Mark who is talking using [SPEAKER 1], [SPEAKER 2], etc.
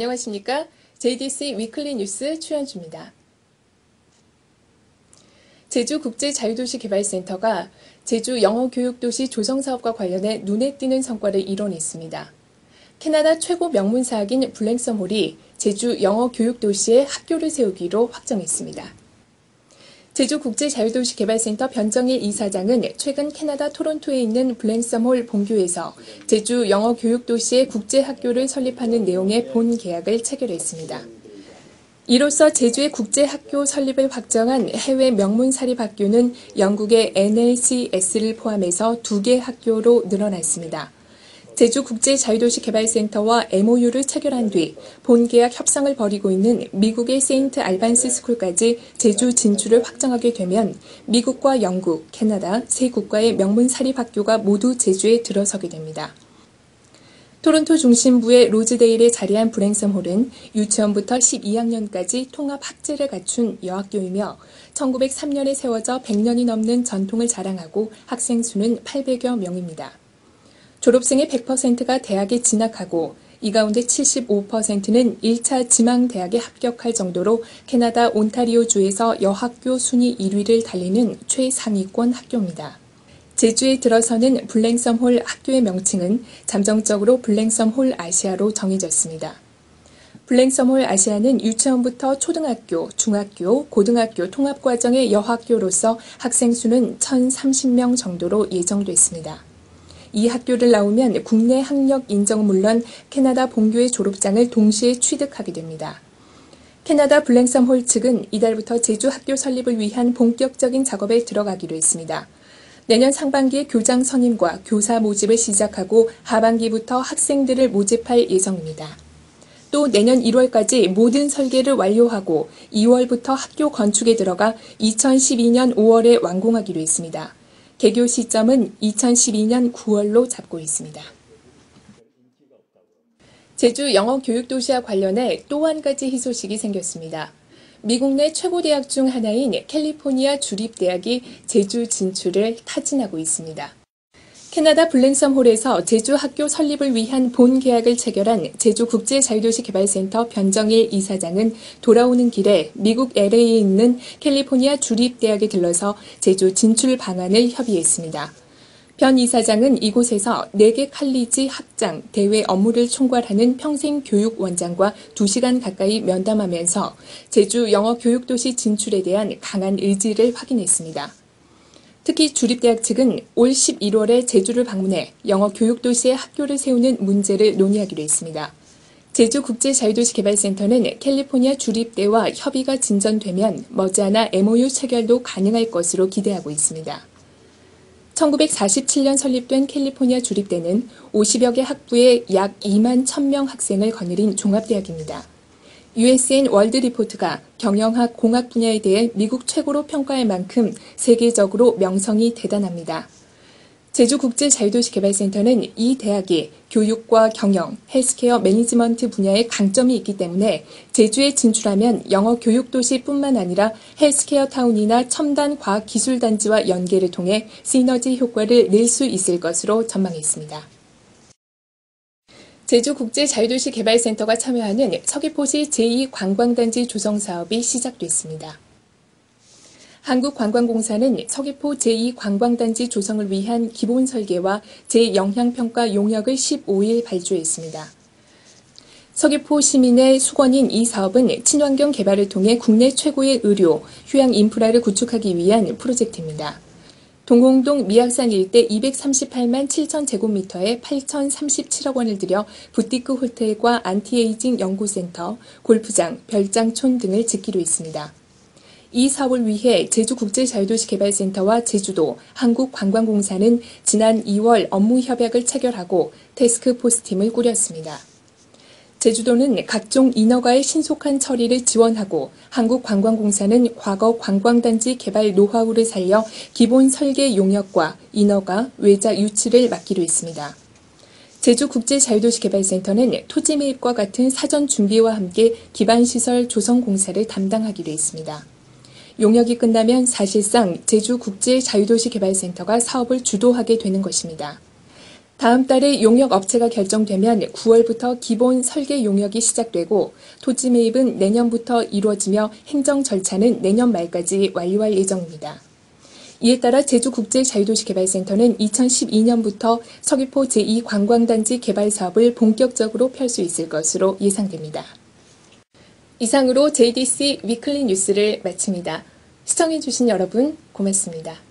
[SPEAKER 1] 안녕하십니까? JDC 위클리 뉴스 최현주입니다. 제주국제자유도시개발센터가 제주 영어교육도시 조성사업과 관련해 눈에 띄는 성과를 이뤄냈습니다. 캐나다 최고 명문사학인 블랭섬홀이 제주 영어교육도시에 학교를 세우기로 확정했습니다. 제주국제자유도시개발센터 변정일 이사장은 최근 캐나다 토론토에 있는 블랭섬홀 본교에서 제주 영어교육도시의 국제학교를 설립하는 내용의 본 계약을 체결했습니다. 이로써 제주의 국제학교 설립을 확정한 해외 명문사립학교는 영국의 NLCS를 포함해서 두 개 학교로 늘어났습니다. 제주국제자유도시개발센터와 MOU를 체결한 뒤 본계약 협상을 벌이고 있는 미국의 세인트 알반스 스쿨까지 제주 진출을 확정하게 되면 미국과 영국, 캐나다 세 국가의 명문 사립학교가 모두 제주에 들어서게 됩니다. 토론토 중심부의 로즈데일에 자리한 브랭섬홀은 유치원부터 12학년까지 통합 학제를 갖춘 여학교이며 1903년에 세워져 100년이 넘는 전통을 자랑하고 학생 수는 800여 명입니다. 졸업생의 100%가 대학에 진학하고 이 가운데 75%는 1차 지망대학에 합격할 정도로 캐나다 온타리오주에서 여학교 순위 1위를 달리는 최상위권 학교입니다. 제주에 들어서는 블랭섬홀 학교의 명칭은 잠정적으로 블랭섬홀 아시아로 정해졌습니다. 블랭섬홀 아시아는 유치원부터 초등학교, 중학교, 고등학교 통합과정의 여학교로서 학생 수는 1,030명 정도로 예정됐습니다. 이 학교를 나오면 국내 학력 인정은 물론 캐나다 본교의 졸업장을 동시에 취득하게 됩니다. 캐나다 블랭섬 홀 측은 이달부터 제주 학교 설립을 위한 본격적인 작업에 들어가기로 했습니다. 내년 상반기에 교장 선임과 교사 모집을 시작하고 하반기부터 학생들을 모집할 예정입니다. 또 내년 1월까지 모든 설계를 완료하고 2월부터 학교 건축에 들어가 2012년 5월에 완공하기로 했습니다. 개교 시점은 2012년 9월로 잡고 있습니다. 제주 영어 교육 도시와 관련해 또 한 가지 희소식이 생겼습니다. 미국 내 최고 대학 중 하나인 캘리포니아 주립대학이 제주 진출을 타진하고 있습니다. 캐나다 블랭섬홀에서 제주 학교 설립을 위한 본 계약을 체결한 제주 국제자유도시 개발센터 변정일 이사장은 돌아오는 길에 미국 LA에 있는 캘리포니아 주립대학에 들러서 제주 진출 방안을 협의했습니다. 변 이사장은 이곳에서 4개 칼리지 학장, 대외 업무를 총괄하는 평생교육원장과 2시간 가까이 면담하면서 제주 영어교육도시 진출에 대한 강한 의지를 확인했습니다. 특히 주립대학 측은 올 11월에 제주를 방문해 영어 교육도시에 학교를 세우는 문제를 논의하기로 했습니다. 제주국제자유도시개발센터는 캘리포니아 주립대와 협의가 진전되면 머지않아 MOU 체결도 가능할 것으로 기대하고 있습니다. 1947년 설립된 캘리포니아 주립대는 50여 개 학부에 약 2만 1000명 학생을 거느린 종합대학입니다. USN 월드 리포트가 경영학 공학 분야에 대해 미국 최고로 평가할 만큼 세계적으로 명성이 대단합니다. 제주국제자유도시개발센터는 이 대학이 교육과 경영, 헬스케어 매니지먼트 분야에 강점이 있기 때문에 제주에 진출하면 영어 교육도시뿐만 아니라 헬스케어 타운이나 첨단 과학기술단지와 연계를 통해 시너지 효과를 낼 수 있을 것으로 전망했습니다. 제주국제자유도시개발센터가 참여하는 서귀포시 제2관광단지 조성 사업이 시작됐습니다. 한국관광공사는 서귀포 제2관광단지 조성을 위한 기본 설계와 재영향평가 용역을 15일 발주했습니다. 서귀포 시민의 수건인 이 사업은 친환경 개발을 통해 국내 최고의 의료, 휴양 인프라를 구축하기 위한 프로젝트입니다. 동공동 미약산 일대 238만 7천 제곱미터에 8,037억 원을 들여 부티크 호텔과 안티에이징 연구센터, 골프장, 별장촌 등을 짓기로 했습니다. 이 사업을 위해 제주국제자유도시개발센터와 제주도 한국관광공사는 지난 2월 업무 협약을 체결하고 테스크포스팀을 꾸렸습니다. 제주도는 각종 인허가의 신속한 처리를 지원하고 한국관광공사는 과거 관광단지 개발 노하우를 살려 기본 설계 용역과 인허가, 외자 유치를 맡기로 했습니다. 제주국제자유도시개발센터는 토지 매입과 같은 사전 준비와 함께 기반시설 조성 공사를 담당하기로 했습니다. 용역이 끝나면 사실상 제주국제자유도시개발센터가 사업을 주도하게 되는 것입니다. 다음 달에 용역 업체가 결정되면 9월부터 기본 설계 용역이 시작되고 토지 매입은 내년부터 이루어지며 행정 절차는 내년 말까지 완료할 예정입니다. 이에 따라 제주국제자유도시개발센터는 2012년부터 서귀포 제2관광단지 개발 사업을 본격적으로 펼 수 있을 것으로 예상됩니다. 이상으로 JDC 위클리 뉴스를 마칩니다. 시청해주신 여러분 고맙습니다.